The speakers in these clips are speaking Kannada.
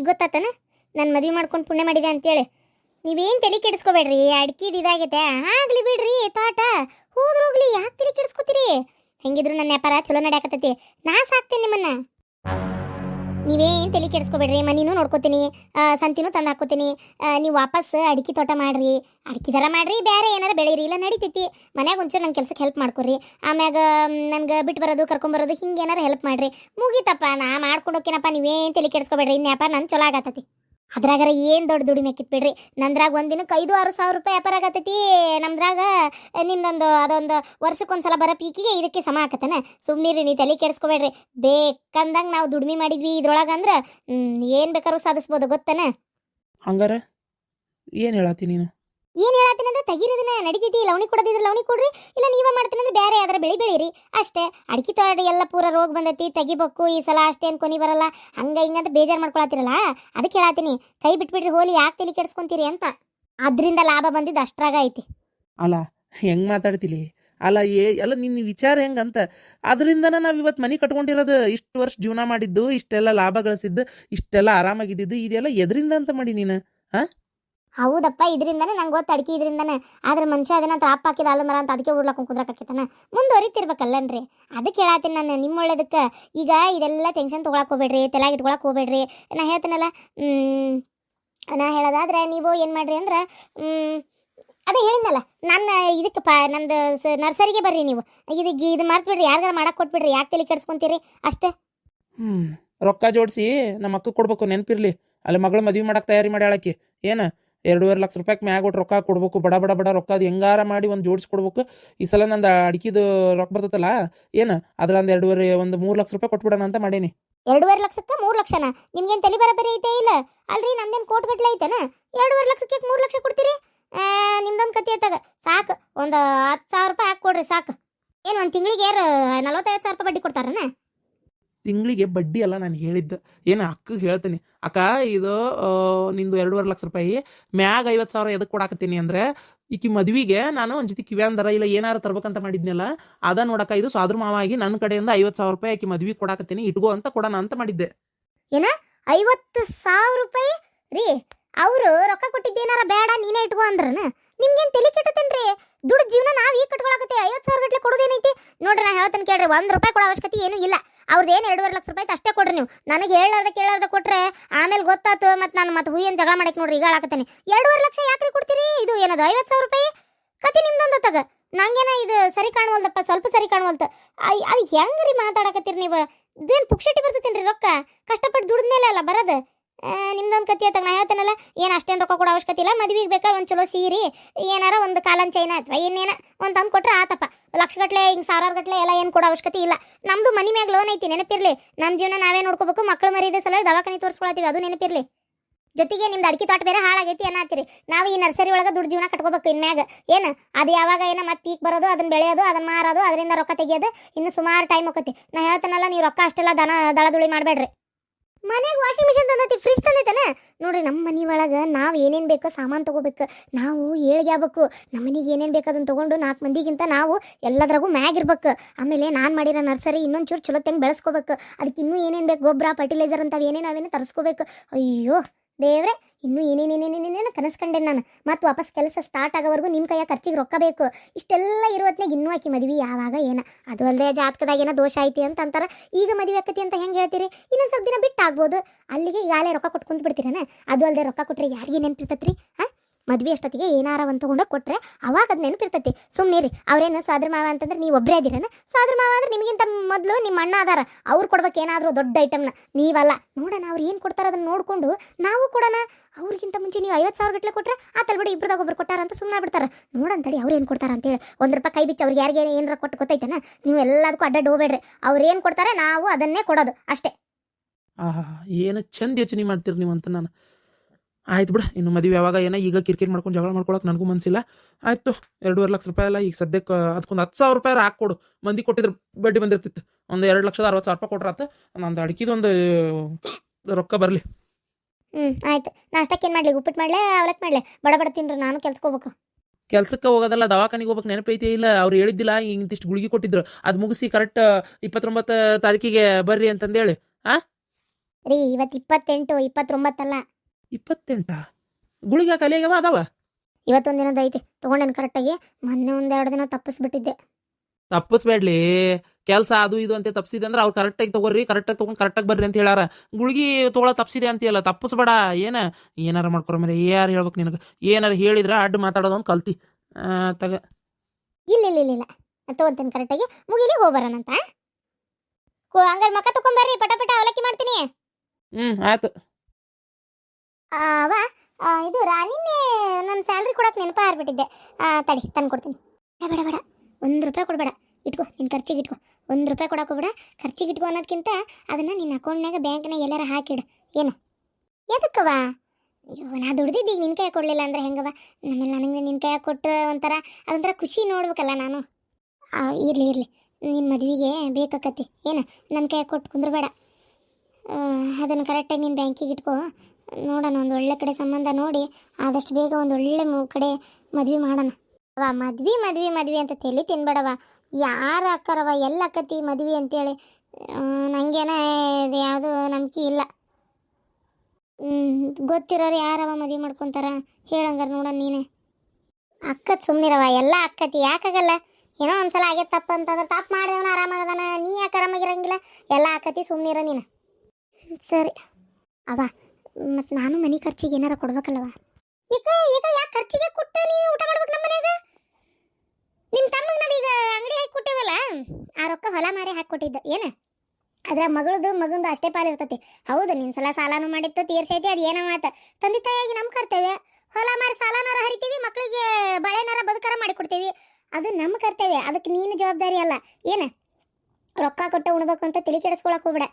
ಈಗ ಗೊತ್ತಾತನ? ನಾನು ಮದುವೆ ಮಾಡ್ಕೊಂಡು ಪುಣ್ಯ ಮಾಡಿದೆ ಅಂತೇಳಿ. ನೀವೇನು ತಲೆ ಕೆಡಿಸ್ಕೋಬೇಡ್ರಿ? ಇದು ಇದಾಗೈತೆ. ಆಗಲಿ ಬಿಡ್ರಿ, ತೋಟ. ಹೋದ್ರೋಗ್ಲಿ ಯಾಕೆ ತಲೆ ಕೆಡಿಸ್ಕೋತೀರಿ? ಹೆಂಗಿದ್ರು ನನ್ನ ವ್ಯಾಪಾರ ಚಲೋ ನಡೆಯಕತ್ತೈತಿ. ನಾ ಸಾಕ್ತೇನೆ ನಿಮ್ಮನ್ನ. ನೀವೇನು ತಲೆ ಕೆಡಿಸ್ಕೊಬೇಡ್ರಿ, ಮನಿನೂ ನೋಡ್ಕೋತೀನಿ ಸಂತಿನೂ ತಂದು ಹಾಕೋತೀನಿ ನೀವು ವಾಪಸ್ ಅಡಿಕೆ ತೋಟ ಮಾಡ್ರಿ. ಅಡಿಕೆ ಥರ ಮಾಡ್ರಿ, ಬೇರೆ ಏನಾರು ಬೆಳೀರಿ. ಇಲ್ಲ ನಡೀತೈತಿ. ಮನ್ಯಾಗ ಒಂಚೂರು ನನ್ನ ಕೆಲ್ಸಕ್ಕೆ ಹೆಲ್ಪ್ ಮಾಡ್ಕೊರಿ ಆಮ್ಯಾಗ ನನಗೆ ಬಿಟ್ಟು ಬರೋದು ಕರ್ಕೊಂಬರೋದು ಹಿಂಗೆ ಏನಾರು ಹೆಲ್ಪ್ ಮಾಡ್ರಿ. ಮುಗೀತಪ್ಪ, ನಾ ಮಾಡ್ಕೊಂಡು ಹೋಗ್ತೀನಪ್ಪ ನೀವೇನು ತಲೆ ಕೆಡಿಸ್ಕೋಬೇಡ್ರಿ. ಇನ್ನು ನನ್ನ ಚಲೋ ಆಗತ್ತೈತಿ ಅದ್ರಾಗಾರ ಏನು ದೊಡ್ಡ ದುಡಿಮೆ ಕಿತ್ ಬಿಡ್ರಿ. ನಂದ್ರಾಗ ಒಂದು ದಿನಕ್ಕೆ ಐದು ಆರು ಸಾವಿರ ರೂಪಾಯಿ ವ್ಯಾಪಾರ ಆಗತೈತಿ. ನಮ್ದ್ರಾಗ ನಿಮ್ದೊಂದು, ಅದೊಂದು ವರ್ಷಕ್ಕೊಂದ್ಸಲ ಬರೋ ಪೀಕಿಗೆ ಇದಕ್ಕೆ ಸಮ ಆಕತ್ತನ. ಸುಮ್ಮನಿರಿ ನೀ ತಲೆ ಕೆಡಿಸ್ಕೋಬೇಡ್ರಿ. ಬೇಕಂದಂಗೆ ನಾವು ದುಡಿಮೆ ಮಾಡಿದ್ವಿ ಇದ್ರೊಳಗೆ ಅಂದ್ರೆ ಏನು ಬೇಕಾದ್ರೂ ಸಾಧಿಸ್ಬೋದು ಗೊತ್ತನ? ಹಂಗಾರ ಏನು ಹೇಳತ್ತಿ ನೀನು? ಏನ್ ಹೇಳತ್ತೀನಿ ಅಂದ್ರೆ ತೆಗಿರೋದನ್ನ ನಡಿತೈತಿ ಲವಣಿ ಕೊಡೋದಿದ್ರೆ ಲವಣಿ ಕೊಡ್ರಿ, ಇಲ್ಲ ನೀವೇ ಮಾಡ್ತೀನಿ ಅಂದ್ರೆ ಬೇರೆ ಯಾವ್ದಾರ ಬೆಳಿ ಬೆಳೀರಿ. ಅಷ್ಟೇ, ಅಡಿಕೆ ತೋಟ ಎಲ್ಲ ಪೂರ ರೋಗ ಬಂದೈತಿ, ತೆಗಿಬೇಕು, ಈ ಸಲ ಅಷ್ಟೇ ಕೊನಿ ಬರಲ್ಲ, ಹಂಗ ಹಿಂಗಂತ ಬೇಜಾರು ಮಾಡ್ಕೊಳತ್ತಿರಲ್ಲ, ಅದಕ್ಕೆ ಹೇಳತ್ತೀನಿ, ಕೈ ಬಿಟ್ಬಿಡ್ರಿ, ಹೋಲಿ ಯಾಕೆ ತಲೆ ಕೆಡ್ಸ್ಕೊಂತೀರಿ ಅಂತ. ಅದರಿಂದ ಲಾಭ ಬಂದಿದ್ದು ಅಷ್ಟ್ರಾಗ ಐತಿ. ಅಲ್ಲ, ಹೆಂಗೆ ಮಾತಾಡ್ತಿಲಿ? ಅಲ್ಲ, ಏ, ಅಲ್ಲ ನಿನ್ನ ವಿಚಾರ ಹೆಂಗಂತ ಅದರಿಂದ ನಾವು ಇವತ್ತು ಮನೆ ಕಟ್ಕೊಂಡಿರೋದು ಇಷ್ಟು ವರ್ಷ ಜೀವನ ಮಾಡಿದ್ದು, ಇಷ್ಟೆಲ್ಲ ಲಾಭ ಗಳಿಸಿದ್ದು, ಇಷ್ಟೆಲ್ಲ ಆರಾಮಾಗಿದ್ದು ಇದೆಲ್ಲ ಎದರಿಂದ ಅಂತ ಮಾಡಿ ನೀನು ಹೌದಪ್ಪ, ಇದರಿಂದನೇ ನಂಗೆ ಗೊತ್ತು ಅಡಿಕೆ, ಇದರಿಂದನೇ. ಆದ್ರೆ ಮನುಷ್ಯ ಅದನ್ನ ತಾಪ ಹಾಕಿದ ಅಲ್ಲ ಮರ ಅಂತ ಅದಕ್ಕೆ ಉರ್ಲಾಕೊಂಡು ಕುದ್ರಕ್ಕಾಕೈತನ? ಮುಂದುವರಿತಿರ್ಬೇಕಲ್ಲನ್ರಿ? ಅದಕ್ಕೆ ಹೇಳತ್ತೀನಿ ನಾನು ನಿಮ್ಮ ಒಳ್ಳೇದಕ್ಕೆ ಈಗ ಇದೆಲ್ಲ ಟೆನ್ಷನ್ ತೊಗೊಳಕ್ ಹೋಗ್ಬೇಡ್ರಿ ತಲೆಗೆ ಇಟ್ಕೊಳಕ್ ಹೋಗ್ಬೇಡ್ರಿ. ನಾ ಹೇಳ್ತೀನಲ್ಲ ನಾ ಹೇಳೋದಾದ್ರೆ ನೀವು ಏನು ಮಾಡ್ರಿ ಅಂದ್ರೆ ಅದೇ ಹೇಳಿದ್ನಲ್ಲ, ನನ್ನ ಇದಕ್ಕೆ ಪ, ನಂದು ಸ, ನರ್ಸರಿಗೆ ಬರ್ರಿ ನೀವು. ಇದಕ್ಕೆ ಇದು ಮಾಡ್ಬಿಡ್ರಿ ಯಾರಿಗಾರ ಮಾಡಕ್ಕೆ ಕೊಟ್ಬಿಡ್ರಿ, ಯಾಕೆ ತಲೆ ಕೆಡ್ಸ್ಕೊಂತೀರಿ? ಅಷ್ಟೇ. ಹ್ಞೂ ರೊಕ್ಕ ಜೋಡಿಸಿ ನಮ್ಮ ಅಕ್ಕ ಕೊಡ್ಬೇಕು, ನೆನಪಿರ್ಲಿ. ಅಲ್ಲಿ ಮಗಳು ಮದುವೆ ಮಾಡಕ್ಕೆ ತಯಾರಿ ಮಾಡಿ ಹೇಳಕ್ಕೆ ಏನು? ಎರಡೂವರೆ ಲಕ್ಷ ರೂಪಾಯಿಗೆ ಮ್ಯಾಗ ಒಟ್ಟು ರೊಕ್ಕ ಕೊಡ್ಬೇಕು. ಬಡ ಬಡ ಬಡ ರೊಕ್ಕ ಅದು ಹೆಂಗಾರ ಮಾಡಿ ಒಂದು ಜೋಡಿಸ್ಕೊಡ್ಬೇಕು. ಈ ಸಲ ನಂದು ಅಡಿಕೆದು ರೊಕ್ಕ ಬರ್ತೈತಲ್ಲ, ಏನು? ಅದ್ರಂದು ಎರಡೂವರೆ, ಒಂದು ಮೂರು ಲಕ್ಷ ರೂಪಾಯಿ ಕೊಟ್ಬಿಡೋಣ ಅಂತ ಮಾಡೀನಿ. ಎರಡೂವರೆ ಲಕ್ಷಕ್ಕೆ ಮೂರು ಲಕ್ಷನ? ನಿಮ್ಗೇನು ತಲೆ ಬರಬರಿ ಐತೆ ಇಲ್ಲ? ಅಲ್ರಿ, ನಮ್ದೇನು ಕೋಟ್ ಗಟ್ಲೆ ಐತೆನ? ಎರಡೂವರೆ ಲಕ್ಷಕ್ಕೆ ಮೂರು ಲಕ್ಷ ಕೊಡ್ತೀರಿ? ನಿಮ್ದೊಂದು ಕತೆ ಐತಾಗ ಸಾಕು, ಒಂದು ಹತ್ತು ಸಾವಿರ ರೂಪಾಯಿ ಹಾಕಿ ಕೊಡ್ರಿ, ಸಾಕು. ಏನು, ಒಂದು ತಿಂಗಳಿಗೆ ಯಾರು ನಲ್ವತ್ತೈದು ಸಾವಿರ ರೂಪಾಯಿ ಬಡ್ಡಿ ಕೊಡ್ತಾರನ? ತಿಂಗಳಿಗೆ ಬಡ್ಡಿ ಅಲ್ಲ ನಾನು ಹೇಳಿದ್ದು. ಏನು ಅಕ್ಕಗೆ ಹೇಳ್ತೀನಿ. ಅಕ್ಕ, ಇದು ನಿಂದು ಎರಡೂವರೆ ಲಕ್ಷ ರೂಪಾಯಿ, ಮ್ಯಾಗ ಐವತ್ತು ಸಾವಿರ ಎದಕ್ಕೆ ಕೊಡಾಕತ್ತೀನಿ ಅಂದ್ರೆ, ಈಕಿ ಮದುವೆಗೆ ನಾನು ಒಂದು ಜೊತೆ ಕಿವ್ಯಾಂದರ ಇಲ್ಲ ಏನಾರು ತರ್ಬೇಕಂತ ಮಾಡಿದ್ನಲ್ಲ, ಅದ ನೋಡಕ್ಕ ಇದು ಸಾದ್ರ ಮಾವಾಗಿ ನನ್ನ ಕಡೆಯಿಂದ ಐವತ್ತು ಸಾವಿರ ರೂಪಾಯಿ ಆಕಿ ಮದುವೆ ಕೊಡಾಕತ್ತೀನಿ, ಇಟ್ಕೋ ಅಂತ ಕೊಡೋಣ ಅಂತ ಮಾಡಿದ್ದೆ. ಐವತ್ತು ಸಾವಿರ ರೂಪಾಯಿ? ರೀ, ಅವರು ರೊಕ್ಕ ಕೊಟ್ಟಿದ್ದೇನಾರ ಬೇಡ, ನೀನೇ ಇಟ್ಕೋ ಅಂದ್ರನ? ನಿಮ್ಗೇನು ತಲೆ ಕೆಟ್ಟತೇನ್ರಿ? ದುಡ್ಡು ಜೀವನ ನಾವು ಈಗ ಕಟ್ಕೊಳಕತ್ತೆ ಐವತ್ತು ಸಾವಿರ ಗಟ್ಟಲೆ ಕೊಡೋದೇನೈತಿ? ನೋಡ್ರಿ, ನಾ ಹೇಳ್ತೇನೆ ಕೇಳ್ರಿ, ಒಂದು ರೂಪಾಯಿ ಕೊಡೋ ಅವಶ್ಯಕತೆ ಏನೂ ಇಲ್ಲ. ಅವ್ರದ್ದು ಏನು ಎರಡೂವರೆ ಲಕ್ಷ ರೂಪಾಯಿ ಅಷ್ಟೇ ಕೊಡ್ರಿ ನೀವು. ನನಗೆ ಹೇಳಾರ್ದ ಕೇಳಾರ್ದ ಕೊಟ್ರೆ ಆಮೇಲೆ ಗೊತ್ತಾತು ಮತ್ತು ನಾನು ಮತ್ತೆ ಹೂಯನ್ ಜಗಳ ಮಾಡಕ್ಕೆ ನೋಡ್ರಿ ಈಗ ಹೇಳಾಕತ್ತೇನೆ ಎರಡೂವರೆ ಲಕ್ಷ ಯಾಕ್ರಿ ಕೊಡ್ತೀರಿ? ಇದು ಏನದು ಐವತ್ತು ಸಾವಿರ ರೂಪಾಯಿ? ಕತೆ ನಿಮ್ದೊಂದು ತಗ. ನಂಗೇನ ಇದು ಸರಿ ಕಾಣುವಲ್ದಪ್ಪ, ಸ್ವಲ್ಪ ಸರಿ ಕಾಣುವಲ್ತು. ಅದು ಹೆಂಗ್ರಿ ಮಾತಾಡಕತ್ತೀರಿ ನೀವು? ಇದೇನು ಪುಕ್ಷಟಿ ಬರ್ತೈತೇನ್ರಿ ರೊಕ್ಕ? ಕಷ್ಟಪಟ್ಟು ದುಡಿದ ಮೇಲೆ ಅಲ್ಲ ಬರೋದು? ನಿಮ್ದೊಂದು ಕತಿ ಆತಾಗ ನಾ ಹೇಳ್ತೇನಲ್ಲ, ಏನು ಅಷ್ಟೇನು ರೊಕ್ಕ ಕೊಡೋ ಅವಶ್ಯಕತೆ ಇಲ್ಲ. ಮದುವೆಗೆ ಬೇಕಾದ್ರೆ ಒಂದು ಚಲೋ ಸೀರೆ, ಏನಾರ ಒಂದು ಕಾಲನ್ ಚೈನ ಅಥವಾ ಇನ್ನೇನ ಒಂದು ತಂದು ಕೊಟ್ರೆ ಆತಪ್ಪ. ಲಕ್ಷಗಟ್ಲೆ, ಹಿಂಗೆ ಸಾವಿರಾರು ಗಟ್ಲೆ ಎಲ್ಲ ಏನು ಕೊಡೋ ಅವಶ್ಯಕತೆ ಇಲ್ಲ. ನಮ್ಮದು ಮನಿ ಮ್ಯಾಗ ಲೋನ್ ಐತಿ, ನೆನಪಿರಲಿ. ನಮ್ಮ ಜೀವನ ನಾವೇ ನೋಡ್ಕೋಬೇಕು ಮಕ್ಕಳು ಮರಿದ ಸಲ ದವಾಖಾನೆ ತೋರಿಸ್ಕೊಳತ್ತೀವಿ, ಅದು ನೆನಪಿರಲಿ. ಜೊತೆಗೆ ನಿಮ್ದು ಅಡಿಕೆ ತೋಟ ಬೇರೆ ಹಾಳಾಗೈತಿ ಅನ್ನತ್ತೀರಿ. ನಾವು ಈ ನರ್ಸರಿ ಒಳಗೆ ದುಡ್ಡು ಜೀವನ ಕಟ್ಕೋಬೇಕು ಇನ್ಮ್ಯಾಗ ಏನು? ಅದು ಯಾವಾಗ ಏನೋ ಮತ್ತೆ ಪೀಕ್ ಬರೋದು ಅದನ್ನ ಬೆಳೆಯೋದು ಅದನ್ನ ಮಾರೋದು, ಅದರಿಂದ ರೊಕ್ಕ ತೆಗಿಯೋದು, ಇನ್ನು ಸುಮಾರು ಟೈಮ್ ಹೋಗತಿ ನಾ ಹೇಳ್ತಾನಲ್ಲ, ನೀವು ರೊಕ್ಕ ಅಷ್ಟೆಲ್ಲ ದನ ದಳದುಳಿ ಮಾಡಬೇಡ್ರಿ. ಮನೆಗೆ ವಾಷಿಂಗ್ ಮಿಷಿನ್ ತಂದೈತಿ ಫ್ರಿಜ್ ತಂದೈತನ? ನೋಡ್ರಿ ನಮ್ಮ ಮನೆ ಒಳಗೆ ನಾವು ಏನೇನು ಬೇಕೋ ಸಾಮಾನು ತಗೋಬೇಕು. ನಾವು ಏಳಿಗೆ ಆಗ್ಬೇಕು. ನಮ್ಮ ಮನೆಗೆ ಏನೇನು ಬೇಕು ಅದನ್ನು ತೊಗೊಂಡು ನಾಲ್ಕು ಮಂದಿಗಿಂತ ನಾವು ಎಲ್ಲದ್ರಾಗೂ ಮ್ಯಾಗಿರ್ಬೇಕು ಆಮೇಲೆ ನಾನು ಮಾಡಿರೋ ನರ್ಸರಿ ಇನ್ನೊಂದು ಚೂರು ಚಲೋ ತಂಗೆ ಬೆಳೆಸ್ಕೋಬೇಕು. ಅದಕ್ಕೆ ಇನ್ನೂ ಏನೇನು ಬೇಕು? ಗೊಬ್ಬರ ಫರ್ಟಿಲೈಸರ್ ಅಂತ ಏನೇನು ಅವೇನು ತರಿಸ್ಕೋಬೇಕು. ಅಯ್ಯೋ! ದೇವ್ರೆ, ಇನ್ನೂ ಏನೇನೇನೇನೇನೇನೇನು ಕನಸು ಕಂಡೆ ನಾನು. ಮತ್ತೆ ವಾಪಸ್ ಕೆಲಸ ಸ್ಟಾರ್ಟ್ ಆಗೋವರೆಗೂ ನಿಮ್ಮ ಕೈಯಾಗ ಖರ್ಚಿಗೆ ರೊಕ್ಕ ಬೇಕು. ಇಷ್ಟೆಲ್ಲ ಇರುವತ್ನಾಗ ಇನ್ನೂ ಆಕಿ ಮದುವೆ ಯಾವಾಗ ಏನ? ಅದು ಅಲ್ಲದೆ ಜಾತಕದಾಗ ಏನೋ ದೋಷ ಐತಿ ಅಂತ ಅಂತಾರೆ. ಈಗ ಮದುವೆ ಆಕತಿ ಅಂತ ಹೆಂಗೆ ಹೇಳ್ತೀರಿ? ಇನ್ನೊಂದು ಸ್ವಲ್ಪ ದಿನ ಬಿಟ್ಟು ಆಗ್ಬೋದು ಅಲ್ಲಿಗೆ ಈಗಾಗಲೇ ರೊಕ್ಕ ಕೊಟ್ಟು ಕುಂತು ಅದು ಅಲ್ಲದೆ ರೊಕ್ಕ ಕೊಟ್ಟರೆ ಯಾರಿಗೆ ನೆನಪಿರ್ತೈತ್ರಿ? ಹಾಂ? ಮದ್ವೆ ಅಷ್ಟೊತ್ತಿಗೆ ಏನಾರ ಒಂದು ತೊಗೊಂಡು ಕೊಟ್ಟರೆ ಅವಾಗ ಅದು ನೆನಪಿರ್ತೈತಿ. ಸುಮ್ಮನೆ ರೀ ಅವ್ರೇನು ಸಾದ್ರ ಮಾವ ಅಂತಂದ್ರೆ ನೀವು ಒಬ್ಬರೇ ಅದಿರೇನ? ಸಾದ್ರ ಮಾವ ಅಂದ್ರೆ ನಿಮಗಿಂತ ಮೊದಲು ನಿಮ್ಮ ಅಣ್ಣ ಅದಾರ. ಅವ್ರು ಕೊಡ್ಬೇಕು ಏನಾದರೂ ದೊಡ್ಡ ಐಟಮ್ನ ನೀವಲ್ಲ. ನೋಡೋಣ, ಅವ್ರು ಏನು ಕೊಡ್ತಾರ ಅದನ್ನ ನೋಡಿಕೊಂಡು ನಾವು ಕೊಡೋಣ. ಅವ್ರಿಗಿಂತ ಮುಂಚೆ ನೀವು ಐವತ್ತು ಸಾವಿರ ಗಟ್ಟಲೆ ಕೊಟ್ಟರೆ ಆ ತಲ್ಬಿಡಿ ಇಬ್ಬರದಾಗ ಒಬ್ರು ಕೊಟ್ಟಾರ ಅಂತ ಸುಮ್ಮನೆ ಬಿಡ್ತಾರೆ ನೋಡಂತೇಳಿ ಅವ್ರು ಏನು ಕೊಡ್ತಾರ ಅಂತೇಳಿ. ಒಂದು ರೂಪಾಯಿ ಕೈ ಬಿಚ್ಚಿ ಅವ್ರಿಗೆ ಯಾರಿಗೆ ಏನಾರ ಕೊಟ್ಟು ಗೊತ್ತೈತನ? ನೀವು ಎಲ್ಲದಕ್ಕೂ ಅಡ್ಡಾಡಿ ಹೋಗ್ಬೇಡ್ರಿ. ಅವ್ರು ಏನು ಕೊಡ್ತಾರೆ ನಾವು ಅದನ್ನೇ ಕೊಡೋದು, ಅಷ್ಟೇ. ಆಹಾ ಏನು ಚಂದ ಯೋಚನೆ ಮಾಡ್ತೀರಿ ನೀವು ಅಂತ ನಾನು. ಆಯ್ತು ಬಿಡು ಇನ್ನು ಮದುವೆ ಯಾವಾಗ ಏನೋ ಈಗ ಕಿರಿಕಿರಿ ಮಾಡ್ಕೊಂಡು ಜಗಳ ಮಾಡ್ಕೊಳಕ್ಕೆ ನನಗೂ ಮನಸ್ಸಿಲ್ಲ ಆಯ್ತು ಎರಡೂವರೆ ಲಕ್ಷ ರೂಪಾಯಿ ಅಲ್ಲ ಈಗ ಸದ್ಯಕ್ಕೆ ಅದಕ್ಕೊಂದು ಹತ್ತು ಸಾವಿರ ರೂಪಾಯಿ ಹಾಕ್ಕೊಡು ಮಂದಿ ಕೊಟ್ಟಿದ್ರೆ ಬಡ್ಡಿ ಬಂದಿರ್ತಿತ್ತು. ಒಂದು ಎರಡು ಲಕ್ಷದ ಅರವತ್ತು ಸಾವಿರ ರೂಪಾಯಿ ಕೊಟ್ರಾತ ನಂದು ಅಡಿಕೆದೊಂದು ರೊಕ್ಕ ಬರಲಿ. ಹ್ಞೂ ಆಯ್ತು. ನಾಷ್ಟಕ್ಕೆ ಏನು ಮಾಡಲಿ? ಉಪ್ಪಿಟ್ಟು ಮಾಡಲೇ ಅವಲಕ್ಕಿ ಮಾಡಲೇ? ಬಡ ಬಡ ತಿನ್ರಿ ನಾನು ಕೆಲ್ಸಕ್ಕೆ ಹೋಗ್ಬೇಕು. ಕೆಲ್ಸಕ್ಕೆ ಹೋಗೋದಲ್ಲ ದವಾಖಾನಿಗೆ ಹೋಗ್ಬೇಕು ನೆನಪೈತಿ ಇಲ್ಲ? ಅವ್ರು ಹೇಳಿದ್ದಿಲ್ಲ ಇಂತಿಷ್ಟು ಗುಳಿಗೆ ಕೊಟ್ಟಿದ್ರು. ಅದು ಮುಗಿಸಿ ಕರೆಕ್ಟ್ ಇಪ್ಪತ್ತೊಂಬತ್ತು ತಾರೀಕಿಗೆ ಬರ್ರಿ ಅಂತಂದೇಳಿ. ರೀ ಇವತ್ತು ಇಪ್ಪತ್ತೆಂಟು ಇಪ್ಪತ್ತೊಂಬತ್ತಲ್ಲ. ಇಪ್ಪತ್ತೆಂಟ? ಗುಳಿಗೆ ಕಲಿಯಾಗವ ಅದಾವ? ಇವತ್ತೊಂದಿನದ ಐತಿ. ತಗೊಂಡೇನು ಕರೆಕ್ಟಾಗಿ ಮೊನ್ನೆ ಒಂದೆರಡು ದಿನ ತಪ್ಪಿಸ್ಬಿಟ್ಟಿದ್ದೆ. ತಪ್ಪಿಸ್ಬೇಡ್ಲಿ. ಕೆಲಸ ಅದು ಇದು ಅಂತ ತಪ್ಸಿದೆ ಅಂದ್ರೆ ಅವ್ರು ಕರೆಕ್ಟಾಗಿ ತಗೋರಿ ಕರೆಕ್ಟಾಗಿ ತಗೊಂಡ್ ಕರೆಕ್ಟಾಗಿ ಬರ್ರಿ ಅಂತ ಹೇಳಾರ ಗುಳಿಗೆ ತೊಗೊಳ ತಪ್ಸಿದೆ ಅಂತೀಯಲ್ಲ ತಪ್ಪಿಸ್ಬೇಡ. ಏನ? ಏನಾರ ಮಾಡ್ಕೊರ ಮೇಲೆ ಯಾರು ಹೇಳ್ಬೇಕು ನಿನಗೆ? ಏನಾರ ಹೇಳಿದ್ರ ಅಡ್ಡ ಮಾತಾಡೋದು ಅಂತ ಕಲ್ತಿ. ತಗ. ಇಲ್ಲ ಇಲ್ಲ ಇಲ್ಲ ಇಲ್ಲ. ತಗೊಂತೇನೆ ಕರೆಕ್ಟಾಗಿ ಮುಗಿಲಿ ಹೋಗ್ಬರೋಣಂತ ಹಂಗಾರೆ ಮಕ್ಕ ತಗೊಂಬರ್ರಿ ಪಟ ಪಟ ಅವಲಕ್ಕಿ ಮಾಡ್ತೀನಿ. ಹ್ಮ್ ಆಯ್ತು. ಅವ ಇದು ರಾ, ನಿನ್ನೆ ಸ್ಯಾಲ್ರಿ ಕೊಡಕ್ಕೆ ನೆನಪ ಆರ್ಬಿಟ್ಟಿದ್ದೆ. ತಡಿ ತಂದು ಕೊಡ್ತೀನಿ ಬೇಡ ಬೇಡ ಬೇಡ. ಒಂದು ರೂಪಾಯಿ ಕೊಡಬೇಡ. ಇಟ್ಕೋ ನಿನ್ನ ಖರ್ಚಿಗೆ ಇಟ್ಕೋ. ಒಂದು ರೂಪಾಯಿ ಕೊಡಕ್ಕೆ ಹೋಗ್ಬೇಡ. ಖರ್ಚಿಗೆ ಇಟ್ಕೋ ಅನ್ನೋದಕ್ಕಿಂತ ಅದನ್ನು ನಿನ್ನ ಅಕೌಂಟ್ನಾಗ ಬ್ಯಾಂಕ್ನಾಗ ಎಲ್ಲಾರ ಹಾಕಿಡು. ಏನು? ಎದಕ್ಕವ ಅಯ್ಯೋ, ನಾ ದುಡ್ದಿದ್ದು ಈಗ ನಿನ್ನ ಕೈ ಕೊಡಲಿಲ್ಲ ಅಂದ್ರೆ ಹೆಂಗವ ಆಮೇಲೆ ನನಗೆ ನಿನ್ನ ಕೈ ಕೊಟ್ಟರೆ ಒಂಥರ, ಅದೊಂಥರ ಖುಷಿ ನೋಡ್ಬೇಕಲ್ಲ ನಾನು. ಇರಲಿ ಇರಲಿ, ಇರ್ಲಿ. ನಿನ್ನ ಮದುವೆಗೆ ಬೇಕಾಕತಿ. ಏನು? ನನ್ನ ಕೈ ಕೊಟ್ಟು ಕುಂದ್ರಬೇಡ. ಅದನ್ನು ಕರೆಕ್ಟಾಗಿ ನಿನ್ನ ಬ್ಯಾಂಕಿಗೆ ಇಟ್ಕೋ. ನೋಡೋಣ ಒಂದು ಒಳ್ಳೆ ಕಡೆ ಸಂಬಂಧ ನೋಡಿ ಆದಷ್ಟು ಬೇಗ ಒಂದು ಒಳ್ಳೆ ಕಡೆ ಮದ್ವೆ ಮಾಡೋಣ. ಅವ ಮದ್ವೆ ಮದ್ವೆ ಮದ್ವೆ ಅಂತ ತಲೆ ತಿನ್ಬೇಡವ ಯಾರು ಅಕ್ಕರವ ಎಲ್ಲ ಅಕ್ಕತಿ ಮದ್ವೆ ಅಂತೇಳಿ. ಆ, ನಂಗೇನ ಇದು ಯಾವುದು ನಂಬಿಕೆ ಇಲ್ಲ. ಗೊತ್ತಿರೋರು ಯಾರವ ಮದ್ವೆ ಮಾಡ್ಕೊತಾರ? ಹೇಳಂಗಾರ ನೋಡೋಣ ನೀನೆ. ಅಕ್ಕತ್ ಸುಮ್ಮನಿರವ ಎಲ್ಲ ಅಕ್ಕತಿ. ಯಾಕಾಗಲ್ಲ? ಏನೋ ಒಂದ್ಸಲ ಆಗೈತೆ ತಪ್ಪು ಅಂತಂದ್ರೆ ತಪ್ಪು ಮಾಡಿದವನ ಆರಾಮಾಗದಾನ ನೀ ಯಾಕೆ ಆರಾಮಾಗಿರಂಗಿಲ್ಲ? ಎಲ್ಲ ಅಕ್ಕತಿ ಸುಮ್ಮನಿರ ನೀನು. ಸರಿ. ಅವ ಮತ್ತು ನಾನು ಮನೆ ಖರ್ಚಿಗೆ ಏನಾರ ಕೊಡ್ಬೇಕಲ್ವ? ಈಗ ಈಗ ಯಾಕೆ ಖರ್ಚಿಗೆ ಕೊಟ್ಟೆ ನೀ ಊಟ ಮಾಡ್ಬೇಕು ನಮ್ಮ ಮನೆಗೆ ನಿಮ್ಮ ತಮ್ಮಗೆ ನಾವೀಗ ಅಂಗಡಿ ಹಾಕಿ ಕೊಟ್ಟೇವಲ್ಲ, ಆ ರೊಕ್ಕ ಹೊಲ ಮಾರಿ ಹಾಕಿ ಕೊಟ್ಟಿದ್ದ, ಏನು? ಅದ್ರ ಮಗಳದು ಮಗಂದು ಅಷ್ಟೇ ಪಾಲು ಇರ್ತೈತಿ. ಹೌದು, ನಿನ್ ಸಲ ಸಾಲಾನು ಮಾಡಿತ್ತು, ತೀರ್ಸೈತಿ, ಅದು ಏನೋ ಮಾತ. ತಂದೆ ತಾಯಿಯಾಗಿ ನಮ್ಮ ಕರ್ತವ್ಯ, ಹೊಲ ಮಾರಿ ಸಾಲನಾರ ಹರಿತೀವಿ ಮಕ್ಕಳಿಗೆ ಬಳೆನಾರ ಬದುಕಾರ ಮಾಡಿಕೊಡ್ತೀವಿ ಅದು ನಮ್ಮ ಕರ್ತವ್ಯ ಅದಕ್ಕೆ ನೀನು ಜವಾಬ್ದಾರಿ ಅಲ್ಲ. ಏನು? ರೊಕ್ಕ ಕೊಟ್ಟು ಉಣ್ಬೇಕು ಅಂತ ತಿಳಿ ಕೆಡಿಸ್ಕೊಳಕ್ ಹೋಗ್ಬೇಡ.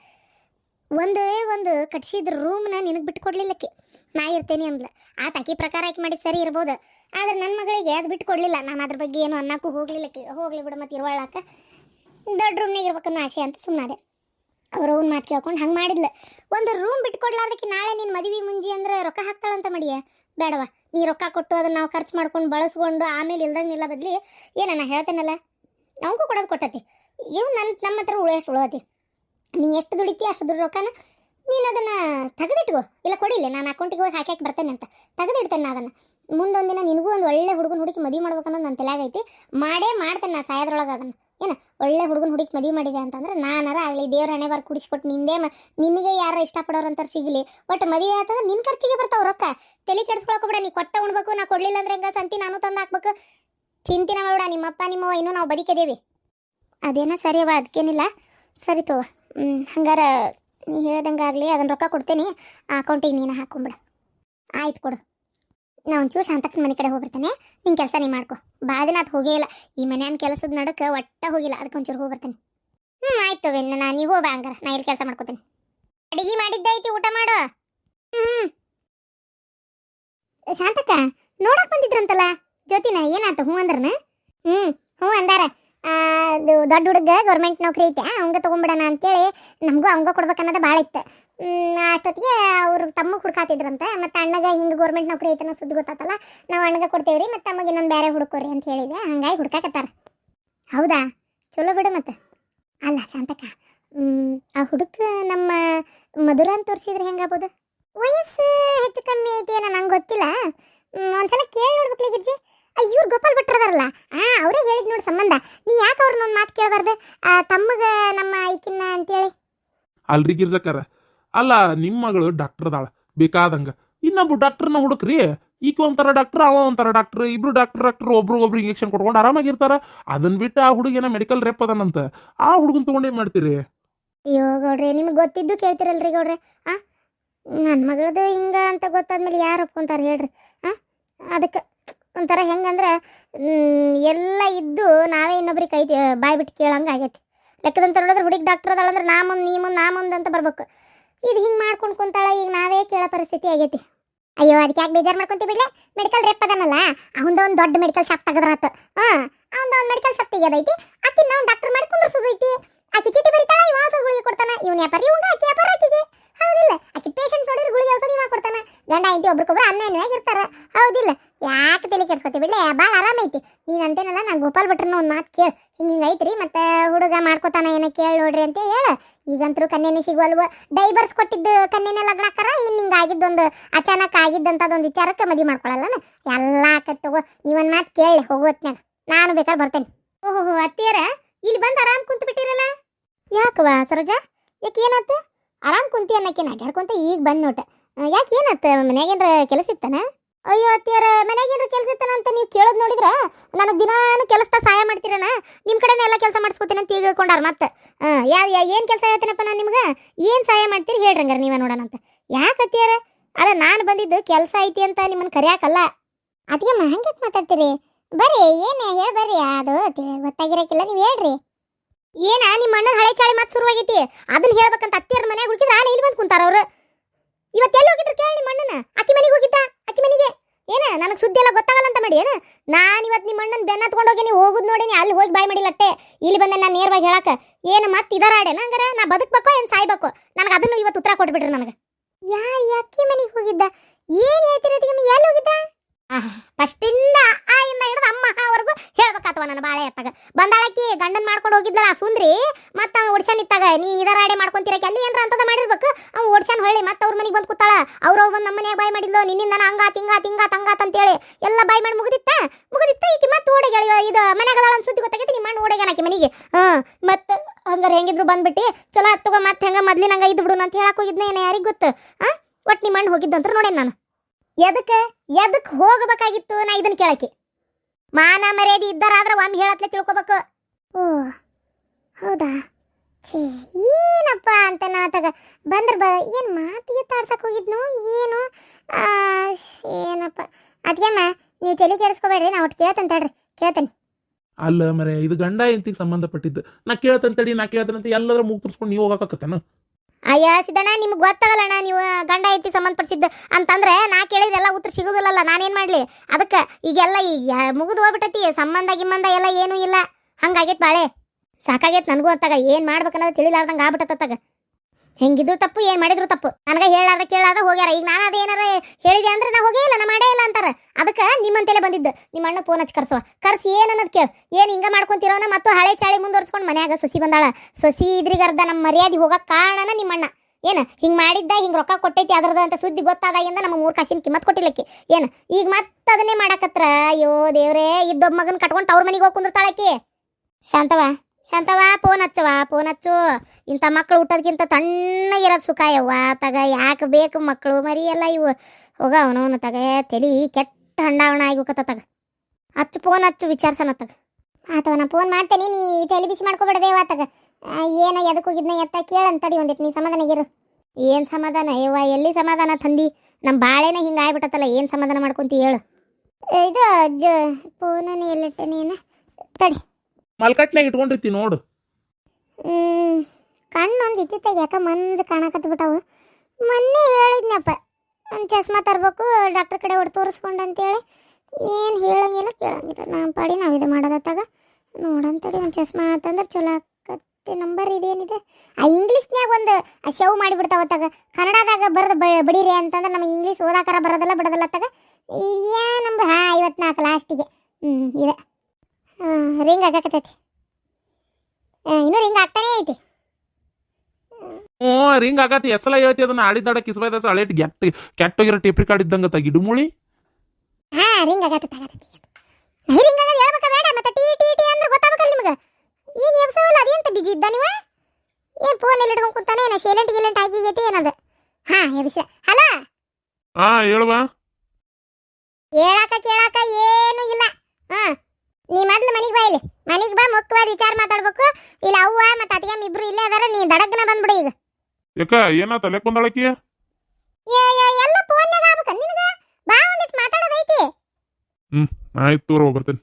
ಒಂದೇ ಒಂದು ಕಟ್ಸಿದ್ರ ರೂಮ್ನ ನಿನಗೆ ಬಿಟ್ಟು ಕೊಡ್ಲಿಲ್ಲಕ್ಕೆ. ನಾ ಇರ್ತೇನೆ ಅಂದ್ಲ. ಆ ತಾಕಿ ಪ್ರಕಾರ ಆಯ್ಕೆ ಮಾಡಿದ್ ಸರಿ ಇರ್ಬೋದು. ಆದ್ರೆ ನನ್ನ ಮಗಳಿಗೆ ಅದು ಬಿಟ್ಟು ಕೊಡಲಿಲ್ಲ. ನಾನು ಅದ್ರ ಬಗ್ಗೆ ಏನು ಅನ್ನಕ್ಕೂ ಹೋಗ್ಲಿಲ್ಲಕ್ಕೆ. ಹೋಗ್ಲಿ ಬಿಡು ಮತ್ತೆ ಇರುವಳಾಕ. ದೊಡ್ಡ ರೂಮ್ನಾಗ ಇರ್ಬೇಕನ್ನೋ ಆಸೆ ಅಂತ ಸುಮ್ಮನಾದೆ ಅವ್ರ ಅವ್ನ ಮಾತು ಕೇಳ್ಕೊಂಡು ಹಂಗೆ ಮಾಡಿದ್ಲು. ಒಂದು ರೂಮ್ ಬಿಟ್ಟು ಕೊಡ್ಲಾರ್ದಕ್ಕೆ ನಾಳೆ ನಿನ್ನ ಮದುವೆ ಮುಂಜಿ ಅಂದ್ರೆ ರೊಕ್ಕ ಹಾಕ್ತಾಳಂತ ಮಡಿಯ? ಬೇಡವ ನೀ ರೊಕ್ಕ ಕೊಟ್ಟು ಅದನ್ನ ನಾವು ಖರ್ಚು ಮಾಡ್ಕೊಂಡು ಬಳಸ್ಕೊಂಡು ಆಮೇಲೆ ಇಲ್ದಂಗಿಲ್ಲ ಬದಲಿ ಬದ್ಲಿ. ಏನ ನಾ ಹೇಳ್ತೇನಲ್ಲ? ನಮಗೂ ಕೊಡೋದು ಕೊಟ್ಟತಿ. ಇವ್ ನನ್ನ ನಮ್ಮ ಹತ್ರ ಉಳಿಯಷ್ಟು ಉಳತಿ ನೀ ಎಷ್ಟು ದುಡಿತೀಯ ಅಷ್ಟು ದುಡ್ಡು ರೊಕ್ಕನ, ನೀನು ಅದನ್ನು ತೆಗೆದಿಟ್ಕೋ. ಇಲ್ಲ ಕೊಡಿಲ್ಲ ನಾನು ಅಕೌಂಟಿಗೆ ಹೋಗಿ ಹಾಕಿ ಬರ್ತೇನೆ ಅಂತ. ತೆಗೆದಿಡ್ತೇನೆ ನಾನು ಅದನ್ನು. ಮುಂದೊಂದು ದಿನ ನಿನಗೂ ಒಂದು ಒಳ್ಳೆ ಹುಡುಗನ ಹುಡುಕಿ ಮದುವೆ ಮಾಡ್ಬೇಕು ಅನ್ನೋದು ನನ್ನ ತಲೆಯಾಗೈತಿ ಮಾಡೇ ಮಾಡ್ತೇನೆ ನಾನು ಸಾಯದ್ರೊಳಗೆ ಅದನ್ನು. ಏನು, ಒಳ್ಳೆ ಹುಡುಗನ ಹುಡುಕಿ ಮದುವೆ ಮಾಡಿದೆ ಅಂತಂದ್ರೆ ನಾನಾರ ಆಗಲಿ, ದೇವ್ರ ಹಣೆ ಬಾರ್ ಕುಡಿಸ್ಕೊಟ್ಟು ನಿಂದೇ ಮ, ನಿನಗೆ ಯಾರು ಇಷ್ಟಪಡೋರು ಅಂತಾರೆ ಸಿಗಲಿ. ಒಟ್ಟು ಮದುವೆ ಆತಂದ್ರೆ ನಿನ್ನ ಖರ್ಚಿಗೆ ಬರ್ತಾವೆ ರೊಕ್ಕ. ತಲೆ ಕೆಡಿಸ್ಕೊಳಕೋಬೇಡ ನೀ ಕೊಟ್ಟ ಉಣ್ಬೇಕು, ನಾ ಕೊಡಲಿಲ್ಲ ಅಂದ್ರೆ ಹೆಂಗ ಸಂತಿ ನಾನು ತಂದು ಹಾಕ್ಬೇಕು. ಚಿಂತಿನ ಮಾಡಬೇಡ, ನಿಮ್ಮಪ್ಪ ನಿಮ್ಮವ್ವ ಇನ್ನೂ ನಾವು ಬದುಕಿದೇವಿ ಅದೇನೋ ಸರಿ ಅವ ಅದಕ್ಕೇನಿಲ್ಲ ಸರಿ ತೋ ಹ್ಞೂ ಹಂಗಾರ ನೀ ಹೇಳ್ದಂಗೆ ಆಗಲಿ ಅದನ್ನ ರೊಕ್ಕ ಕೊಡ್ತೀನಿ. ಆ ಅಕೌಂಟಿಗೆ ನೀನು ಹಾಕೊಂಬಿಡ. ಆಯ್ತು ಕೊಡು. ನಾ ಒಂಚೂರು ಶಾಂತಕ್ಕನ ಮನೆ ಕಡೆ ಹೋಗ್ಬರ್ತೇನೆ. ನಿನ್ನ ಕೆಲಸ ನೀ ಮಾಡ್ಕೊ. ಭಾಳ ದಿನ ಅದು ಹೋಗೇ ಇಲ್ಲ. ಈ ಮನೆಯನ್ ಕೆಲಸದ ನಡಕ್ಕೆ ಒಟ್ಟ ಹೋಗಿಲ್ಲ. ಅದಕ್ಕೆ ಒಂಚೂರು ಹೋಗ್ಬರ್ತಾನೆ. ಹ್ಞೂ ಆಯ್ತು ವೆನ್ನ ನಾ ನೀವು ಹೋಗ ಹಂಗಾರ. ನಾ ಇಲ್ಲಿ ಕೆಲಸ ಮಾಡ್ಕೋತೇನೆ. ಅಡಿಗೆ ಮಾಡಿದ್ದೈತಿ, ಊಟ ಮಾಡು. ಹ್ಞೂ ಶಾಂತಕ್ಕ, ನೋಡಕ್ ಬಂದಿದ್ರಂತಲ್ಲ? ಜ್ಯೋತಿನ ಏನಾಯ್ತು ಹ್ಞೂ ಅಂದ್ರನ? ಹ್ಞೂ ಹ್ಞೂ ಅಂದಾರ. ಅದು ದೊಡ್ಡ ಹುಡುಗ ಗೌರ್ಮೆಂಟ್ ನೌಕರಿ ಐತೆ ಅವಂಗ ತೊಗೊಂಬಿಡೋಣ ಅಂತೇಳಿ ನಮಗೂ ಅವಂಗ ಕೊಡ್ಬೇಕನ್ನೋದು ಭಾಳ ಇತ್ತು. ಅಷ್ಟೊತ್ತಿಗೆ ಅವ್ರ ತಮ್ಮ ಹುಡ್ಕಾತಿದ್ರಂತೆ ಮತ್ತು ಅಣ್ಣಗ ಹಿಂಗೆ ಗೌರ್ಮೆಂಟ್ ನೌಕರಿ ಐತೆ ಅನ್ನೋ ಸುದ್ದಿ ಗೊತ್ತಾತಲ್ಲ, ನಾವು ಅಣ್ಣಗ ಕೊಡ್ತೇವ್ರಿ, ಮತ್ತು ತಮಗೆ ಇನ್ನೊಂದು ಬೇರೆ ಹುಡುಕೋರಿ ಅಂತ ಹೇಳಿದೆ, ಹಂಗಾಗಿ ಹುಡ್ಕಾಕತ್ತಾರ ಹೌದಾ? ಚಲೋ ಬಿಡು ಮತ್ತೆ. ಅಲ್ಲ ಶಾಂತಕ್ಕ ಆ ಹುಡುಗ ನಮ್ಮ ಮಧುರ ಅಂತ ತೋರಿಸಿದ್ರೆ ಹೆಂಗಾಗ್ಬೋದು ವಯಸ್ಸು ಹೆಚ್ಚು ಕಮ್ಮಿ ಐತಿ ಏನೋ ನಂಗೆ ಗೊತ್ತಿಲ್ಲ. ಒಂದ್ಸಲ ಕೇಳಿ ನೋಡ್ಬೇಕಲ್ಲ ಗಿರ್ಜಿ. ಇವ್ರು ಗೋಪಾಲ್ ಭಟ್ರದಾರಲ್ಲ ಆ ಅವರೇ ಹೇಳಿದ್ ನೋಡಿ ಸಂಬಂಧ. ನೀ ಯಾಕೆ ಅವ್ರನ್ನ ಒಂದು ಮಾತು ಕೇಳಬಾರ್ದು? ತಮ್ಮಗ ನಮ್ಮ ಐಕಿನ್ನ ಅಂತೇಳಿ. ಅಲ್ರಿ ಗಿರ್ಜಕ್ಕರ. ಅಲ್ಲ ನಿಮ್ಮ ಮಗಳು ಡಾಕ್ಟರ್ ಅದಾಳ. ಬೇಕಾದಂಗ. ಇನ್ನೊಬ್ಬ ಡಾಕ್ಟರ್ನ ಹುಡುಕ್ರಿ. ಈಕೆ ಒಂಥರ ಡಾಕ್ಟರ್ ಅವ ಒಂಥರ ಡಾಕ್ಟರ್ ಇಬ್ರು ಡಾಕ್ಟರ್ ಡಾಕ್ಟರ್ ಒಬ್ರು ಒಬ್ರು ಇಂಜೆಕ್ಷನ್ ಕೊಟ್ಕೊಂಡು ಆರಾಮಾಗಿರ್ತಾರ. ಅದನ್ನ ಬಿಟ್ಟು ಆ ಹುಡುಗಿನ ಮೆಡಿಕಲ್ ರೆಪ್ ಅದನಂತ. ಆ ಹುಡುಗನ್ ತಗೊಂಡೇ ಮಾಡ್ತೀರಿ? ಅಯ್ಯೋ ಗೌಡ್ರಿ ನಿಮ್ಗೆ ಗೊತ್ತಿದ್ದು ಕೇಳ್ತಿರಲ್ರಿ ಗೌಡ್ರೆ. ಆ ನನ್ನ ಮಗಳದು ಹಿಂಗ ಅಂತ ಗೊತ್ತಾದ್ಮೇಲೆ ಯಾರು ಒಪ್ಕೊಂತಾರೆ ಹೇಳ್ರಿ. ಆ ಅದಕ್ಕೆ ಒಂಥರ ಹೆಂಗಂದ್ರೆ ಎಲ್ಲ ಇದ್ದು ನಾವೇ ಇನ್ನೊಬ್ರಿಗೆ ಕೈ ಬಾಯಿ ಬಿಟ್ಟು ಕೇಳಂಗೆ ಆಗೈತಿ. ಲೆಕ್ಕದಂತ ನೋಡಿದ್ರೆ ಹುಡುಗಿ ಡಾಕ್ಟರ್ ಅದಾಳಂದ್ರೆ ನಾ ಮುಂದೆ, ನೀ ಮುಂದೆ, ನಾ ಮುಂದೆ ಅಂತ ಬರ್ಬೇಕು. ಇದು ಹಿಂಗೆ ಮಾಡ್ಕೊಂಡು ಕುಂತಾಳ, ಈಗ ನಾವೇ ಕೇಳೋ ಪರಿಸ್ಥಿತಿ ಆಗೈತಿ. ಅಯ್ಯೋ ಅದಕ್ಕೆ ಯಾಕೆ ಬೇಜಾರು ಮಾಡ್ಕೊಂತೀವಿ ಬಿಡ್ಲೆ? ಮೆಡಿಕಲ್ ರೆಪ್ ಅದನಲ್ಲ, ಅವಂದ ಒಂದು ದೊಡ್ಡ ಮೆಡಿಕಲ್ ಶಾಪ್ ತೆಗೆದ್ರಾತು ಹಾಂ, ಅವಂದ ಒಂದು ಮೆಡಿಕಲ್ ಶಾಪ್ ತೆಗೆದೈತಿ ಆಕಿ ನಾವು ಡಾಕ್ಟರ್ ಮಾಡಿ ಕುಂದ್ರಸೋದೈತಿ. ಆಕಿ ಚೀಟಿ ಬರೀತಾಳ, ಇವ ಹೊಸ ಗುಳಿಗೆ ಕೊಡ್ತಾನ. ಇವನ್ ವ್ಯಾಪಾರಿ, ಇವಂಗ ಆಕಿ ವ್ಯಾಪಾರ ಆಕಿಗೆ. ಹೌದಿಲ್ಲ, ಆಕಿ ಪೇಷಂಟ್ ನೋಡಿದ್ರೆ ಗುಳಿಗೆ ಔಷಧಿ ಇವ ಕೊಡ್ತಾನ. ಗಂಡ, ಹೆಂಡತಿ ಒಬ್ರಿಗೊಬ್ರು ಅನ್ನ ಇರ್ತಾರ ಹೌದಿಲ್ಲ ಯಾಕೆ ತಲೆ ಕೆಡ್ಸ್ಕೊತಿ ಬಿಡ್ಲೆ? ಭಾಳ ಆರಾಮ ನೀನು ನೀನ್ ಅಂತೇನಲ್ಲ ನಾ ಗೋಪಾಲ್ ಭಟ್ರನ್ನ ಒಂದು ಮಾತು ಕೇಳು. ಹಿಂಗೆ ಹಿಂಗ ಐತ್ರಿ, ಮತ್ತು ಹುಡುಗ ಮಾಡ್ಕೋತಾನ ಏನೋ ಕೇಳಿ ನೋಡ್ರಿ ಅಂತ ಹೇಳು. ಈಗಂತರೂ ಕನ್ಯೆನೇ ಸಿಗುವಲ್ವ? ಡೈವರ್ಸ್ ಕೊಟ್ಟಿದ್ದು ಕನ್ಯೆನೇ ಲಗ್ನ ಇನ್ನು ಹಿಂಗೆ ಆಗಿದ್ದೊಂದು, ಅಚಾನಕ್ ಆಗಿದ್ದಂಥದ್ದೊಂದು ವಿಚಾರಕ್ಕೆ ಮದುವೆ ಮಾಡ್ಕೊಳ್ಳಲ್ಲ ಎಲ್ಲ ಆಕತ್ ತಗೋ ನೀವೊಂದು ಮಾತು ಕೇಳಿ ಹೋಗುವತ್ನಾಗ ನಾನು ಬೇಕಾದ್ರೆ ಬರ್ತೇನೆ. ಓಹೋ ಅತ್ತಿಯರ, ಇಲ್ಲಿ ಬಂದು ಆರಾಮ್ ಕುಂತು ಬಿಟ್ಟಿರಲ್ಲ? ಯಾಕವ ಸರೋಜ? ಯಾಕೆ ಏನಾಯ್ತು ಆರಾಮ್ ಕುಂತಿ ಅನ್ನಕ್ಕೆ ನಡ್ಯಾಡ್ಕೊಂತ ಈಗ ಬಂದ್ ನೋಟ. ಯಾಕೆ ಏನಾಯ್ತು ಮನ್ಯಾಗೇನ್ರ ಕೆಲಸ ಇತ್ತನ? ಅಯ್ಯೋ ಅತ್ತಿಯರ ಮನೆಗೆ ಏನ್ರ ಕೆಲಸ ಇತ್ತನ ಅಂತ ನೀವು ಕೇಳೋದು ನೋಡಿದ್ರ? ನನಗೆ ದಿನಾನು ಕೆಲಸದ ಸಹಾಯ ಮಾಡ್ತೀರನ? ನಿಮ್ಮ ಕಡೆನೇ ಎಲ್ಲ ಕೆಲಸ ಮಾಡಿಸ್ಕೋತೀನಿ ಅಂತ ತಿಳ್ಕೊಂಡಾರ ಮತ್ತೆ. ಯಾ, ಯಾ- ಏನ್ ಕೆಲಸ ಹೇಳ್ತೇನಪ್ಪ ನಾನು ನಿಮ್ಗೆ? ಏನು ಸಹಾಯ ಮಾಡ್ತೀರಿ ಹೇಳ್ರಿ ಹಂಗಾರೆ ನೀವೇ ನೋಡೋಣ ಅಂತ. ಯಾಕೆ ಅತ್ತಿಯರ? ಅಲ್ಲ, ನಾನು ಬಂದಿದ್ದು ಕೆಲಸ ಐತಿ ಅಂತ ನಿಮ್ಮನ್ನ ಕರಿಯಕಲ್ಲ. ಅದಕ್ಕೆ ಹಂಗೆ ಮಾತಾಡ್ತೀರಿ? ಬರ್ರಿ, ಏನು ಹೇಳಿ ಬರ್ರಿ, ಅದು ಗೊತ್ತಾಗಿರಕ್ಕಿಲ್ಲ ನೀವು ಹೇಳ್ರಿ. ಏನ ನಿಮ್ಮ ಅಣ್ಣನ ಹಳೆ ಚಾಳಿ ಮತ್ತೆ ಶುರುವಾಗೈತಿ. ಅದನ್ನ ಹೇಳ್ಬೇಕಂತ ಅತ್ತಿಯರ ಮನೆಯಾಗ ಹುಡುಕಿದ್ರೆ ಅಲ್ಲಿ ಇಲ್ಲಿ ಬಂದು ಕುಂತಾರ ಅವ್ರು. ಇವತ್ತು ಎಲ್ಲಿ ಹೋಗಿದ್ರು ಕೇಳಿ ನಿಮ್ಮ ಅಣ್ಣನ? ಅಕ್ಕಿ ಮನೆಗೆ ಹೋಗಿದ್ದ? ಅಕ್ಕಿ ಮನೆಗೆ? ಏನ, ನನಗೆ ಸುದ್ದಿ ಎಲ್ಲ ಗೊತ್ತಾಗಲ್ಲ ಅಂತ ಮಾಡಿ, ಏನ? ನಾನು ಇವತ್ತು ನಿಮ್ಮ ಅಣ್ಣನ ಬೆನ್ನ ಹತ್ಕೊಂಡು ಹೋಗಿ, ನೀವು ಹೋಗುದು ನೋಡಿನಿ ಅಲ್ಲಿ ಹೋಗಿ ಬಾಯ್ ಮಾಡಿಲ್ಲ ಅಟ್ಟೆ ಇಲ್ಲಿ ಬಂದೆ ನಾನು ನೇರವಾಗಿ ಹೇಳಕ. ಏನು, ಮತ್ತೆ ಇದರ ಆಡೇನ ಹಂಗಾರೆ ನಾ ಬದುಕಬೇಕೋ, ಏನು ಸಾಯ್ಬೇಕು? ನನಗೆ ಅದನ್ನು ಇವತ್ತು ಉತ್ತರ ಕೊಟ್ಬಿಡ್ರಿ ನನಗೆ. ಯಾ ಅಕ್ಕಿ ಮನೆಗೆ ಹೋಗಿದ್ದ? ಏನು ಹೇಳ್ತಿರೋದಕ್ಕೆ ಎಲ್ಲಿ ಹೋಗಿದ್ದ? ಫಸ್ಟಿಂದ ಆ ಇಂದ ಹಿಡಿದು ಅಮ್ಮ ಅವರೆಗೂ ಹೇಳ್ಬೇಕಾತವ ನನ್ನ ಬಾಳೆ ಎತ್ತಾಗ ಬಂದಾಳಕ್ಕಿ, ಗಂಡನ್ ಮಾಡ್ಕೊಂಡು ಹೋಗಿದ್ದಲ್ಲ ಸುಂದ್ರಿ, ಮತ್ತ ಅವ ಓಡ್ಸಾನ್ ಇತ್ತಾಗ. ನೀ ಇದರ ಆಡೆ ಮಾಡ್ಕೊಂತೀರಕ್ಕೆ, ಅಲ್ಲಿ ಏನ್ರ ಅಂತದ ಮಾಡಿರ್ಬೇಕು. ಅವ ಓಡ್ಸಾನ್ ಹೊಳ್ಳಿ, ಮತ್ತೆ ಅವ್ರ ಮನೆಗೆ ಬಂದು ಕೂತಾಳ. ಅವ್ರು ಬಂದು ನಮ್ಮ ಮನ್ಯಾಗ ಬಾಯ್ ಮಾಡಿದ್ಲು. ನಿನ್ನಿಂದ ಹಂಗ ತಿಂಗ ತಿಂಗ ತಂಗಾತ ಅಂತೇಳಿ ಎಲ್ಲ ಬಾಯ್ ಮಾಡಿ ಮುಗಿದಿತ್ತ? ಮುಗಿದಿತ್ತ ಈಕಿ ಮತ್ತೆ ಓಡಿಗಳ ಇದು ಮನ್ಯಾಗ ಅದಾಳ ಸುದ್ದಿ ಗೊತ್ತಾಗೈತಿ ನಿಮ್ಮ ಮಣ್ಣು ಓಡಿಗ್ಯಾನ ಆಕಿ ಮನೆಗೆ. ಹಾ, ಮತ್ತೆ ಹಂಗಾರೆ ಹೆಂಗಿದ್ರು ಬಂದ್ಬಿಟ್ಟು, ಚಲೋ ಹತ್ತುಗ ಮತ್ತೆ ಹೆಂಗ ಮೊದ್ಲಿನಂಗ ಇದ್ದು ಬಿಡು ಅಂತ ಹೇಳಕ್ ಹೋಗಿದ್ನ ಯಾರಿಗ್ ಗೊತ್ತು? ಆ ಒಟ್ಟು ನಿಮ್ಮ ಮಣ್ಣು ಹೋಗಿದ್ದಂತ್ರ ನೋಡೇನ್ ನಾನು. ಎದಕ್ಕೆ? ಎದಕ್ಕೆ ಹೋಗಬೇಕಾಗಿತ್ತು ನಾ ಇದನ್ನ ಕೇಳಕ್ಕೆ? ಮಾನ ಮರ್ಯಾದೆ ಇದ್ದಾರಾದ್ರೆ ಒಮ್ಮೆ ಹೇಳತ್ಲೆ ತಿಳ್ಕೊಬೇಕು. ಓ, ಹೌದಾ? ಛೇ, ಏನಪ್ಪ ಅಂತ ನಾತಾಗ ಬಂದ್ರ ಬರ ಏನು ಮಾತಿಗೆ ತಾಡ್ಸಕ್ ಹೋಗಿದ್ನು ಏನು? ಏನಪ್ಪ? ಅದಕ್ಕೆಮ್ಮ ನೀವು ತಲೆ ಕೆಡಿಸ್ಕೋಬೇಡ್ರಿ, ನಾ ಒಟ್ಟು ಕೇಳ್ತೇನೆ ತಡ್ರಿ, ಕೇಳ್ತೇನೆ. ಅಲ್ಲ ಮರೆ, ಇದು ಗಂಡ ಎಂತಿಗೆ ಸಂಬಂಧಪಟ್ಟಿದ್ದು. ನಾ ಕೇಳ್ತಂತೇಳಿ ನಾ ಕೇಳ್ತಂತ ಎಲ್ಲಾದ್ರೂ ಮೂಗ್ ತುರ್ಸ್ಕೊಂಡು ನೀವು ಹೋಗಕತ್ತನ ಅಯ್ಯ, ಸಿದ್ದಣ್ಣ, ನಿಮ್ಗೆ ಗೊತ್ತಾಗಲ್ಲಣ್ಣ, ನೀವು ಗಂಡ ಐತಿ ಸಂಬಂಧಪಡಿಸಿದ್ದು ಅಂತಂದ್ರೆ ನಾ ಕೇಳಿದೆಲ್ಲ ಉತ್ತರ ಸಿಗೋದಿಲ್ಲಲ್ಲ, ನಾನೇನು ಮಾಡಲಿ? ಅದಕ್ಕೆ ಈಗೆಲ್ಲ ಈಗ ಮುಗಿದು ಹೋಗ್ಬಿಟ್ಟತಿ, ಸಂಬಂಧ ಗಿಂಬಂಧ ಎಲ್ಲ ಏನೂ ಇಲ್ಲ. ಹಂಗಾಗೈತೆ ಬಾಳೆ. ಸಾಕಾಗೈತೆ ನನಗೂ ಅತ್ತಾಗ ಏನು ಮಾಡ್ಬೇಕನ್ನೋದು ತಿಳಿಲಾರ್ದಂಗೆ ಆಗ್ಬಿಟ್ಟತ್ತಾಗ ಹೆಂಗಿದ್ರು ತಪ್ಪು, ಏನು ಮಾಡಿದ್ರು ತಪ್ಪು. ನನಗೆ ಹೇಳಾರ್ದ ಕೇಳಾದ ಹೋಗ್ಯಾರ. ಈಗ ನಾನು ಅದೇನಾರ ಹೇಳಿದೆ ಅಂದ್ರೆ ನಾ ಹೋಗೇ ಇಲ್ಲ, ನಾ ಮಾಡೇ ಇಲ್ಲ ಅಂತಾರ. ಅದಕ್ಕೆ ನಿಮ್ಮಂತೆಲೆ ಬಂದಿದ್ದು. ನಿಮ್ಮ ಅಣ್ಣ ಫೋನ್ ಹಚ್ಚಿ ಕರ್ಸವ. ಕರ್ಸಿ ಏನು ಅನ್ನೋದು ಕೇಳು. ಏನು ಹಿಂಗೆ ಮಾಡ್ಕೊಂತಿರೋನ ಮತ್ತು ಹಳೆ ಚಾಳಿ ಮುಂದುವರ್ಸ್ಕೊಂಡು ಮನ್ಯಾಗ ಸೊಸಿ ಬಂದಾಳ. ಸೊಸಿ ಇದ್ರಿಗರ್ಧ ನಮ್ಮ ಮರ್ಯಾದೆ ಹೋಗಕ್ಕೆ ಕಾರಣನ ನಿಮ್ಮ ಅಣ್ಣ. ಏನು ಹಿಂಗೆ ಮಾಡಿದ್ದ ಹಿಂಗೆ ರೊಕ್ಕ ಕೊಟ್ಟೈತಿ ಅದ್ರದ ಅಂತ ಸುದ್ದಿ ಗೊತ್ತಾದಾಗಿಂದ ನಮ್ಮ ಮೂರು ಕಾಸಿನ ಕಿಮ್ಮತ್ ಕೊಟ್ಟಿಲ್ಲಕ್ಕಿ ಏನು ಈಗ ಮತ್ತೆ ಅದನ್ನೇ ಮಾಡಕತ್ರ? ಅಯ್ಯೋ ದೇವ್ರೇ ಇದ್ದೊಬ್ಬ ಮಗನ ಕಟ್ಕೊಂಡು ತವ್ರ ಮನೆಗೆ ಹೋಗಿ ಕುಂದಿರ್ತಾಳಕಿ ಶಾಂತವ ಶಾಂತವ ಫೋನ್ ಹಚ್ಚವ ಫೋನ್ ಹಚ್ಚು. ಇಂಥ ಮಕ್ಳು ಹುಟ್ಟೋದ್ಕಿಂತ ತಣ್ಣಗಿರೋದು ಸುಖ ಯವ್ವ. ತಗ ಯಾಕೆ ಬೇಕು ಮಕ್ಕಳು ಮರಿ ಎಲ್ಲ ಇವು. ಹೋಗ ಅವನವನು ತಗ ತಲಿ ಕೆಟ್ಟ ಹಂಡಾವಣ ಆಗೋಕತ್ತ ತಗ. ಹಚ್ಚು ಫೋನ್ ಹಚ್ಚು ವಿಚಾರಿಸೋಣ ತಗ. ಆತವ ನಾ ಫೋನ್ ಮಾಡ್ತೇನೆ ನೀ ತಲೆ ಬಿಸಿ ಮಾಡ್ಕೊಬೇಡಬೇವ ತಗ. ಏನ ಎದಕ್ಕೆ ಹೋಗಿದ್ನ ಎತ್ತ ಕೇಳಂತಡಿ ಒಂದಿಟ್ಟು ನೀ ಸಮಾಧಾನಗಿರು ಏನು ಸಮಾಧಾನ? ಯವ್ವ ಎಲ್ಲಿ ಸಮಾಧಾನ ತಂದಿ? ನಮ್ಮ ಬಾಳೆನ ಹಿಂಗೆ ಆಗ್ಬಿಟ್ಟತ್ತಲ್ಲ ಏನು ಸಮಾಧಾನ ಮಾಡ್ಕೊಂತ ಹೇಳು. ಇದು ಜ ಫೋನನ್ನು ನೀನು? ತಡಿ. ಮಲ್ಕಟ್ನಾಗ ಇಟ್ಕೊಂಡಿರ್ತಿ ನೋಡು. ಹ್ಞೂ ಕಣ್ಣೊಂದು ಒಂದು ಇತ್ತಿತ್ತ ಯಾಕ ಮಂಜು ಕಾಣಕತ್ತ ಬಿಟ್ಟವು ಮೊನ್ನೆ ಹೇಳಿದ್ನಪ್ಪ. ಚಸ್ಮಾ ತರಬೇಕು, ಡಾಕ್ಟರ್ ಕಡೆ ಹೊಡೆ ತೋರಿಸ್ಕೊಂಡು ಅಂತೇಳಿ. ಏನು ಹೇಳಂಗಿಲ್ಲ, ಕೇಳೋಂಗಿಲ್ಲ. ನಮ್ಮ ಪಾಡಿ, ನಾವು ಇದು ಮಾಡೋದತ್ತಾಗ. ನೋಡಂತೇಳಿ ಒಂದು ಚಸ್ಮಾ ಅಂತಂದ್ರೆ ಚಲೋ ಆಕತ್ತೆ. ನಂಬರ್ ಇದೇನಿದೆ? ಆ ಇಂಗ್ಲೀಷ್ನ್ಯಾಗ ಒಂದು ಶವ್ ಮಾಡಿಬಿಡ್ತಾವತ್ತಾಗ ಕನ್ನಡದಾಗ ಬರೆದು ಬಡೀರಿ ಅಂತಂದ್ರೆ ನಮಗೆ ಇಂಗ್ಲೀಷ್ ಓದಾಕಾರ ಬರೋದಿಲ್ಲ, ಬಿಡೋದಿಲ್ಲ ಯಾ ನಂಬರ್? ಹಾಂ ಐವತ್ನಾಲ್ಕು ಲಾಸ್ಟಿಗೆ. ಹ್ಞೂ ಇದೆ. ರಿಂಗ್ ಆಗಾಕತ್ತೈತಿ. ಇನ್ನೂ ರಿಂಗ್ ಆಗ್ತಾನೇ ಐತಿ. ಹ್ಞೂ ರಿಂಗ್ ಆಗತ್ತೆ. ಎಸಲ ಹೇಳ್ತಿ ಅದನ್ನ ಆಡಿದಾಡ ಕಿಸ್ಬಾಯ್ದ ಹಳೆ ಕೆಟ್ಟ ಕೆಟ್ಟೋಗಿರೋ ಟೇಪ್ ರಿಕಾರ್ಡ್ ಇದ್ದಂಗ ಗಿಡುಮುಳಿ. ಹಾ ರಿಂಗ್ ಆಗತ್ತೆ ತಗತ್ತೆ ರಿಂಗ್ ಆಗದ ಹೇಳ್ಬೇಕ ಬೇಡ. ಮತ್ತೆ ಟಿ ಟಿ ಟಿ ಅಂದ್ರೆ ಗೊತ್ತಾಗಬೇಕಲ್ಲ ನಿಮಗೆ? ಏನು ಎಬ್ಸವಲ್ಲ ಅದೇಂತ ಬಿಜಿ ಇದ್ದ ನೀವು? ಏನು ಫೋನ್ ಎಲ್ಲ ಇಟ್ಕೊಂಡು ಕೂತಾನೆ? ಏನೋ ಸೈಲೆಂಟ್ ಗಿಲೆಂಟ್ ಆಗಿಗೈತಿ ಏನದು? ಹಾ ಎಬ್ಸ. ಹಲೋ ಹಾ ಹೇಳುವ. ಹೇಳಾಕ ಕೇಳಾಕ ಏನು ಇಲ್ಲ. ಹಾ ನೀ ಮೊದ್ಲು ಮನೆಗೆ ಬಾ ಇಲ್ಲಿ. ಮನೆಗೆ ಬಾ ಮುಖ್ಯವಾದ ವಿಚಾರ ಮಾತಾಡ್ಬೇಕು. ಇಲ್ಲ ಅವ್ವ ಮತ್ತೆ ಅತ್ತಿಗೆ ಇಬ್ರು ಇಲ್ಲೇ ಅದಾರ. ನೀ ದಡಗ್ನ ಬಂದ್ಬಿಡು ಈಗ. ಯಾಕ ಏನ ತಲೆ ಕೊಂದಳಕಿ ಹ್ಮ್ ಆಯ್ತು ತೋರ ಬರ್ತೇನೆ.